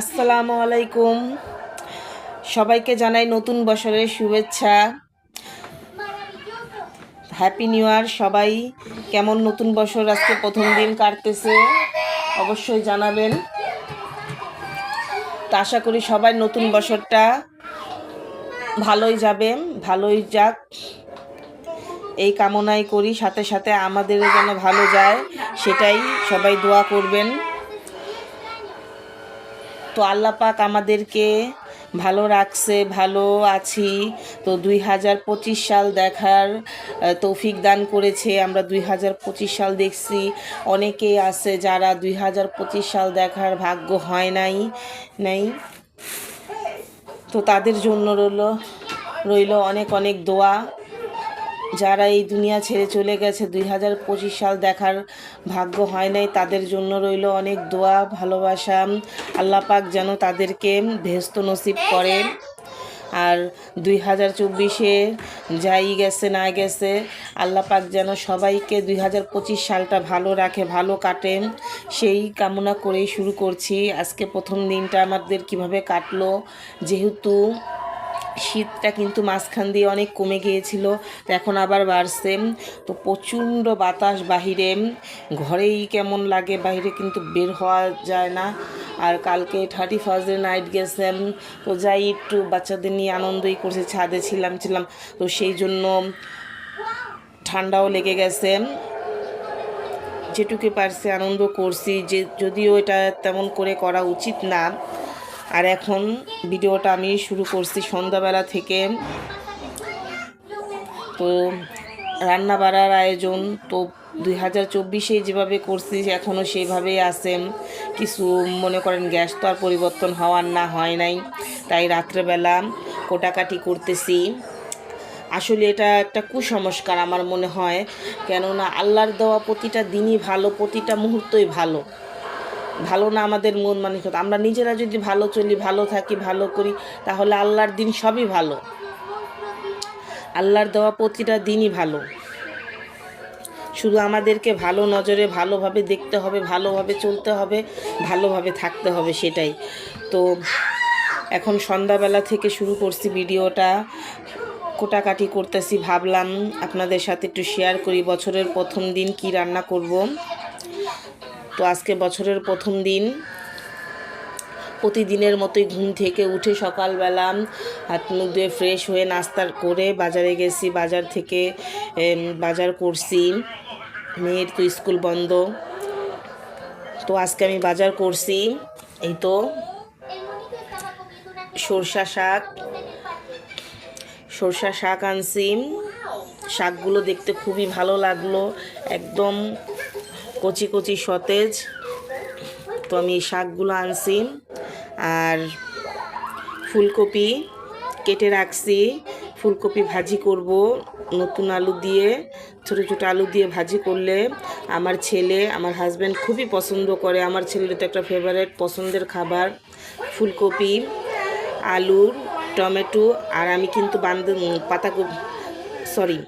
আসসালামু আলাইকুম। সবাইকে জানাই নতুন বছরের শুভেচ্ছা। হ্যাপি নিউ ইয়ার সবাই। কেমন নতুন বছর? আজকে প্রথম দিন কাটতেছে। অবশ্যই জানাবেন। তা আশা করি সবাই নতুন বছরটা ভালোই যাবে, ভালোই যাক। এই কামনাই করি, সাথে সাথে আমাদেরও যেন ভালো যায়, সেটাই সবাই দোয়া করবেন। তো আল্লাহ পাক আমাদেরকে ভালো রাখছে, ভালো আছি। তো দুই হাজার পঁচিশ সাল দেখার তৌফিক দান করেছে। আমরা দুই হাজার পঁচিশ সাল দেখছি অনেকেই আছে যারা দুই হাজার পঁচিশ সাল দেখার ভাগ্য হয় নাই, নেই। তো তাদের জন্য রইল রইল অনেক অনেক দোয়া। যারা এই দুনিয়া ছেড়ে চলে গেছে, দুই হাজার পঁচিশ সাল দেখার ভাগ্য হয় নাই, তাদের জন্য রইল অনেক দোয়া, ভালোবাসা। আল্লাহ পাক যেন তাদেরকে ভেস্ত নসিব করে। আর দুই হাজার চব্বিশে যাই গেছে, না গেছে, আল্লাহ পাক যেন সবাইকে দুই হাজার পঁচিশ সালটা ভালো রাখে, ভালো কাটে। সেই কামনা করেই শুরু করছি। আজকে প্রথম দিনটা আমাদের কীভাবে কাটলো, যেহেতু শীতটা কিন্তু মাঝখান দিয়ে অনেক কমে গিয়েছিল, তো এখন আবার বাড়ছে। তো প্রচণ্ড বাতাস বাহিরে, ঘরেই কেমন লাগে বাইরে কিন্তু বের হওয়া যায় না। আর কালকে থার্টি ফার্স্টের নাইট গেছেন তো যাই একটু বাচ্চাদের নিয়ে আনন্দই করছে, ছাদে ছিলাম ছিলাম, তো সেই জন্য ঠান্ডাও লেগে গেছে। যেটুকু পারছি আনন্দ করছি, যে যদিও এটা তেমন করে করা উচিত না আর এখন ভিডিওটা আমি শুরু করছি সন্ধ্যাবেলা থেকে। তো রান্না বাড়ার আয়োজন, তো দুই হাজার চব্বিশে যেভাবে করছি এখনও সেইভাবেই আছেন কিছু মনে করেন গ্যাস তো আর পরিবর্তন হওয়ার না, হয় নাই। তাই রাত্রেবেলা কোটাকাটি করতেছি। আসলে এটা একটা কুসংস্কার আমার মনে হয়। কেননা আল্লাহর দেওয়া প্রতিটা দিনই ভালো, প্রতিটা মুহূর্তই ভালো। ভালো না আমাদের মন মানসিকতা। আমরা নিজেরা যদি ভালো চলি, ভালো থাকি, ভালো করি, তাহলে আল্লাহর দিন সবই ভালো। আল্লাহর দেওয়া প্রতিটা দিনই ভালো। শুধু আমাদেরকে ভালো নজরে ভালোভাবে দেখতে হবে, ভালোভাবে চলতে হবে, ভালোভাবে থাকতে হবে সেটাই। তো এখন সন্ধ্যাবেলা থেকে শুরু করছি ভিডিওটা। কোটাকাটি করতেছি, ভাবলাম আপনাদের সাথে একটু শেয়ার করি বছরের প্রথম দিন কি রান্না করব। তো আজকে বছরের প্রথম দিন। প্রতিদিনের মতোই ঘুম থেকে উঠে সকালবেলা হাত মুখ ধুয়ে ফ্রেশ হয়ে নাস্তা করে বাজারে গেছি। বাজার থেকে বাজার করছি। মেয়ের তো স্কুল বন্ধ। তো আজকে আমি বাজার করছি। এই তো সরষা শাক। সরষা শাক আনছি। শাকগুলো দেখতে খুবই ভালো লাগল। একদম কচি কচি সতেজ। তো আমি শাকগুলো আনছি আর ফুলকপি কেটে রাখছি। ফুলকপি ভাজি করব নতুন আলু দিয়ে, ছোটো ছোটো আলু দিয়ে ভাজি করলে আমার ছেলে, আমার হাজব্যান্ড খুবই পছন্দ করে। আমার ছেলের তো একটা ফেভারেট পছন্দের খাবার, ফুলকপি আলুর টমেটো আর আমি কিন্তু বান্ধ পাতাকপি সরি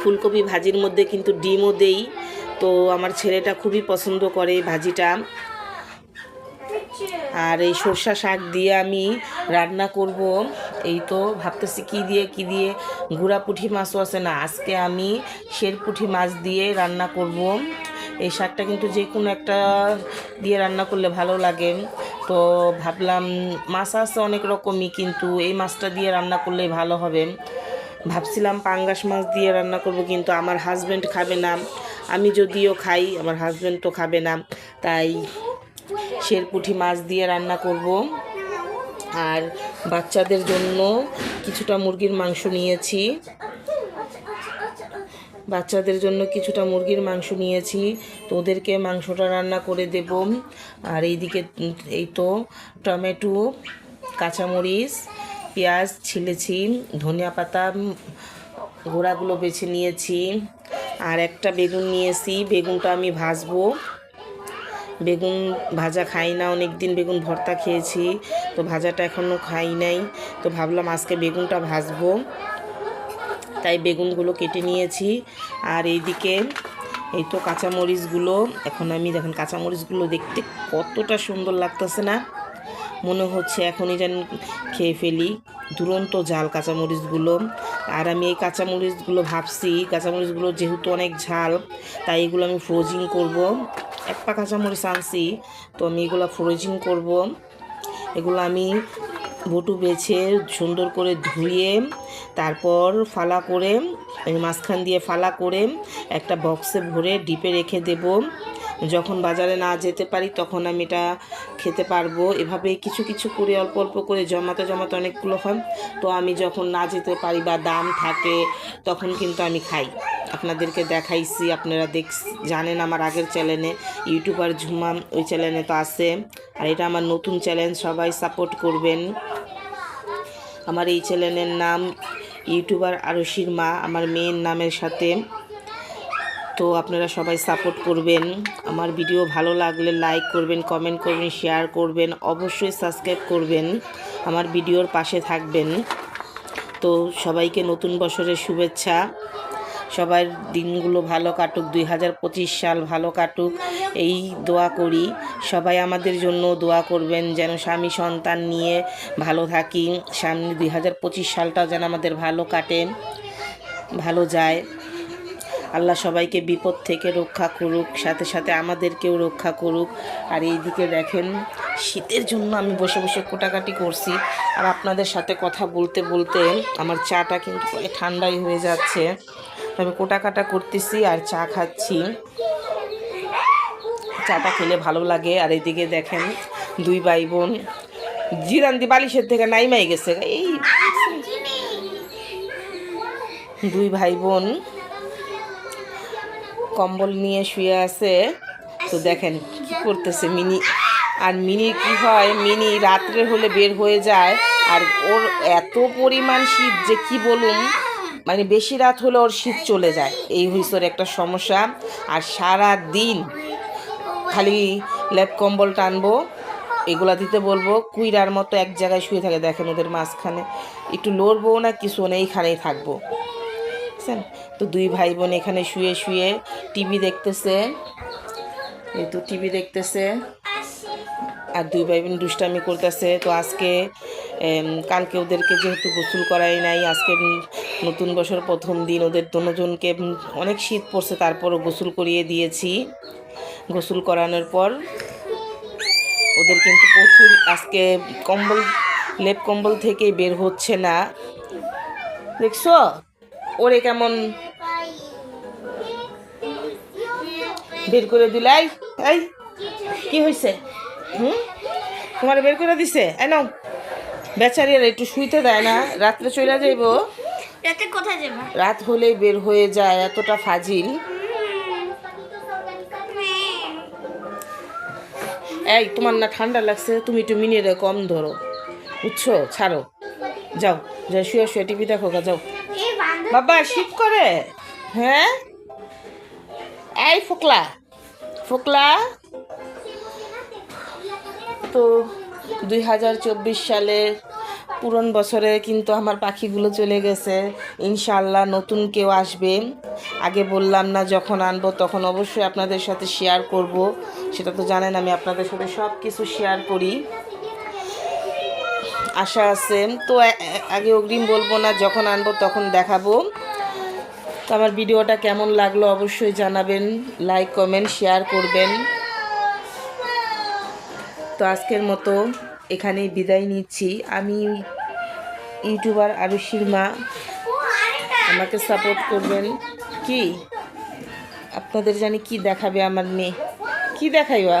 ফুলকপি ভাজির মধ্যে কিন্তু ডিমও দেই। তো আমার ছেলেটা খুবই পছন্দ করে ভাজিটা। আর এই সর্ষা শাক দিয়ে আমি রান্না করব। এই তো ভাবতেছি কি দিয়ে কি দিয়ে? গুড়া পুঁঠি মাছও আছে না, আজকে আমি শের পুঁঠি মাছ দিয়ে রান্না করব। এই শাকটা কিন্তু যে কোনো একটা দিয়ে রান্না করলে ভালো লাগে। তো ভাবলাম মাছ আছে অনেক রকমই, কিন্তু এই মাছটা দিয়ে রান্না করলেই ভালো হবে। ভাবছিলাম পাঙ্গাস মাছ দিয়ে রান্না করব, কিন্তু আমার হাজব্যান্ড খাবে না। আমি যদিও খাই, আমার হাজব্যান্ড তো খাবে না, তাই শেরপুঁঠি মাছ দিয়ে রান্না করব। আর বাচ্চাদের জন্য কিছুটা মুরগির মাংস নিয়েছি। বাচ্চাদের জন্য কিছুটা মুরগির মাংস নিয়েছি। তো ওদেরকে মাংসটা রান্না করে দেব। আর এইদিকে, এই তো টমেটো, কাঁচামরিচ, পেঁয়াজ, ছিলেছি, ধনিয়া পাতা গোড়াগুলো বেছে নিয়েছি। আর একটা বেগুন নিয়েছি, বেগুনটা আমি ভাজবো। বেগুন ভাজা খাই না অনেক দিন বেগুন ভর্তা খেয়েছি, তো ভাজাটা এখনও খাই নাই, তো ভাবলাম আজকে বেগুনটা ভাজবো। তাই বেগুনগুলো কেটে নিয়েছি। আর এইদিকে এই তো কাঁচামরিচগুলো, এখন আমি দেখেন কাঁচামরিচগুলো দেখতে কতটা সুন্দর লাগতেছে না। মনে হচ্ছে এখনই যেন খেয়ে ফেলি। দুরন্ত ঝাল কাঁচামরিচগুলো। আর আমি এই কাঁচামরিচগুলো ভাবছি, কাঁচামরিচগুলো যেহেতু অনেক ঝাল, তাই এগুলো আমি ফ্রোজিং করব। এক পা কাঁচামরিচ আনছি, তো আমি এগুলো ফ্রোজিং করব। এগুলো আমি বটু বেছে সুন্দর করে ধুয়ে, তারপর ফালা করে মাঝখান দিয়ে ফালা করে একটা বক্সে ভরে ডিপে রেখে দেব। যখন বাজারে না যেতে পারি, তখন আমি এটা খেতে পারব। এভাবে কিছু কিছু করে, অল্প অল্প করে জমাতে জমাতে অনেকগুলো হয়। তো আমি যখন না যেতে পারি বা দাম থাকে, তখন কিন্তু আমি খাই। আপনাদেরকে দেখাইছি, আপনারা দেখ, জানেন আমার আগের চ্যানেলে ইউটিউবার ঝুমা, ওই চ্যানেলে তো আছে। আর এটা আমার নতুন চ্যানেল সবাই সাপোর্ট করবেন। আমার এই চ্যানেলের নাম ইউটিউবার আরশির মা আমার মেয়ের নামের সাথে। তো আপনারা সবাই সাপোর্ট করবেন। আমার ভিডিও ভালো লাগলে লাইক করবেন কমেন্ট করবেন শেয়ার করবেন, অবশ্যই সাবস্ক্রাইব করবেন। আমার ভিডিওর পাশে থাকবেন। তো সবাইকে নতুন বছরের শুভেচ্ছা। সবার দিনগুলো ভালো কাটুক, দুই হাজার পঁচিশ সাল ভালো কাটুক। এই দোয়া করি। সবাই আমাদের জন্য দোয়া করবেন যেন স্বামী সন্তান নিয়ে ভালো থাকি। সামনে দুই হাজার পঁচিশ সালটাও যেন আমাদের ভালো কাটে, ভালো যায়। আল্লাহ সবাইকে বিপদ থেকে রক্ষা করুক সাথে সাথে আমাদেরকেও রক্ষা করুক। আর এইদিকে দেখেন শীতের জন্য আমি বসে বসে কোটাকাটি করছি। আর আপনাদের সাথে কথা বলতে বলতে আমার চাটা কিন্তু ঠান্ডাই হয়ে যাচ্ছে। আমি কোটাকাটা করতেছি আর চা খাচ্ছি। চাটা খেলে ভালো লাগে। আর এইদিকে দেখেন দুই ভাই বোন জিরান্দি বালিশের থেকে নাইমাই গেছে। এই দুই ভাই বোন কম্বল নিয়ে শুয়ে আছে। তো দেখেন কি করতেছে মিনি। আর মিনি কি হয়, মিনি রাত্রে হলে বের হয়ে যায়। আর ওর এত পরিমাণ শীত যে কি বলুন মানে বেশি রাত হলে ওর শীত চলে যায়। এই হইছে ওর একটা সমস্যা। আর সারা দিন খালি ল্যাপ কম্বল টানবো, এগুলা দিতে বলব, কুইরার মতো এক জায়গায় শুয়ে থাকে, দেখেন ওদের মাঝখানে। একটু লড়বো না, কিছু না, এইখানেই থাকব। বুঝছেন তো দুই ভাই বোন এখানে শুয়ে শুয়ে টিভি দেখতেছে। তো টিভি দেখতেছে। আর দুই ভাই বোন দুষ্টামি করতেছে। তো আজকে কালকে ওদেরকে যেহেতু গোসল করাই নাই, আজকে নতুন বছর প্রথম দিন, ওদের দুজনকে অনেক শীত পড়ছে, তারপরও গোসল করিয়ে দিয়েছি। গোসল করানোর পর ওদের কিন্তু প্রচুর আজকে কম্বল, লেপ কম্বল থেকে বের হচ্ছে না। দেখছ? ওরে কেমন বের করে দিলাই এই কি হয়েছে হুম? তোমার বের করে দিছে? বেচারি আর একটু শুইতে দেয় না রাত্রে চলে যাইব। রাতে কোথায় যাব? রাত হলেই বের হয়ে যায় এতটা ফাজিল। এই তোমার না ঠান্ডা লাগছে তুমি একটু মিনিয়ে কম ধরো। বুঝছ? ছাড়ো। যাও যা শুয়ে শুয়ে টিভি দেখো গা যাও। বাবা, শীত করে। হ্যাঁ? এই ফোকলা ফোকলা। তো দুই হাজার চব্বিশ সালের পুরন বছরে কিন্তু আমার পাখিগুলো চলে গেছে। ইনশাল্লাহ নতুন কেউ আসবে। আগে বললাম না যখন আনব তখন অবশ্যই আপনাদের সাথে শেয়ার করব। সেটা তো জানেন, আমি আপনাদের সাথে সব কিছু শেয়ার করি। আশা আছে। তো আগে অগ্রিম বলব না, যখন আনব তখন দেখাবো। তো আমার ভিডিওটা কেমন লাগল অবশ্যই জানাবেন, লাইক, কমেন্ট, শেয়ার করবেন। তো আজকের মতো এখানেই বিদায় নিচ্ছি। আমি ইউটিউবার আরুষির মা, আমাকে সাপোর্ট করবেন। কি? আপনাদের জানি কি দেখাবে আমার মেয়ে। কি দেখাইবা?